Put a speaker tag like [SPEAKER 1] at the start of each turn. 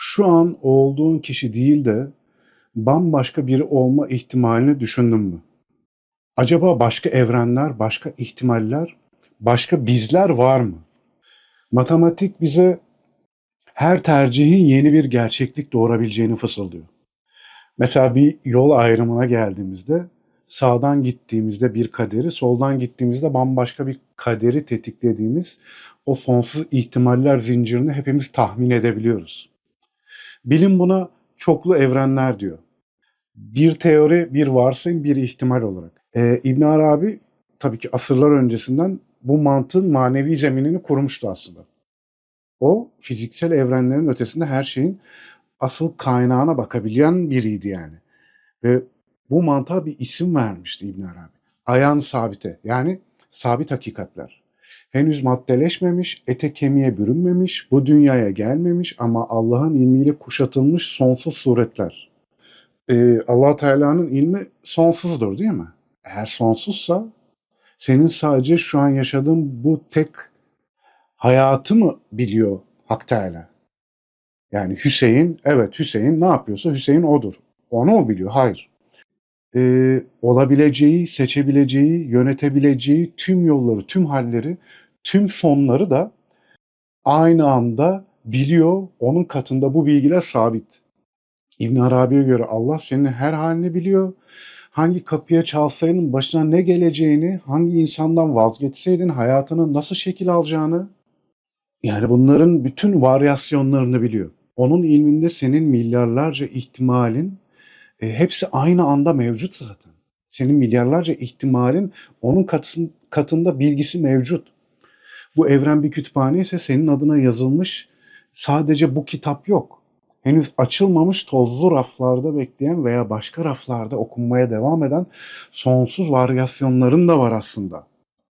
[SPEAKER 1] şu an olduğun kişi değil de bambaşka biri olma ihtimalini düşündün mü? Acaba başka evrenler, başka ihtimaller, başka bizler var mı? Matematik bize her tercihin yeni bir gerçeklik doğurabileceğini fısıldıyor. Mesela bir yol ayrımına geldiğimizde sağdan gittiğimizde bir kaderi, soldan gittiğimizde bambaşka bir kaderi tetiklediğimiz o sonsuz ihtimaller zincirini hepimiz tahmin edebiliyoruz. Bilim buna çoklu evrenler diyor. Bir teori, bir varsayım, bir ihtimal olarak. Ee, İbn Arabi tabii ki asırlar öncesinden bu mantığın manevi zeminini kurmuştu aslında. O fiziksel evrenlerin ötesinde her şeyin asıl kaynağına bakabilen biriydi yani. Ve bu mantığa bir isim vermişti İbn Arabi. Ayan sabite yani sabit hakikatler. Henüz maddeleşmemiş, ete kemiğe bürünmemiş, bu dünyaya gelmemiş ama Allah'ın ilmiyle kuşatılmış sonsuz suretler. Ee, allah Teala'nın ilmi sonsuzdur değil mi? Eğer sonsuzsa senin sadece şu an yaşadığın bu tek hayatı mı biliyor Hak Teala? Yani Hüseyin, evet Hüseyin ne yapıyorsa Hüseyin odur. Onu mu biliyor? Hayır. Ee, olabileceği, seçebileceği, yönetebileceği tüm yolları, tüm halleri, tüm sonları da aynı anda biliyor. Onun katında bu bilgiler sabit. İbn Arabi'ye göre Allah senin her halini biliyor. Hangi kapıya çalsaydın başına ne geleceğini, hangi insandan vazgeçseydin hayatının nasıl şekil alacağını, yani bunların bütün varyasyonlarını biliyor. Onun ilminde senin milyarlarca ihtimalin e, hepsi aynı anda mevcut zaten. Senin milyarlarca ihtimalin onun katın, katında bilgisi mevcut. Bu evren bir kütüphane ise senin adına yazılmış sadece bu kitap yok. Henüz açılmamış tozlu raflarda bekleyen veya başka raflarda okunmaya devam eden sonsuz varyasyonların da var aslında.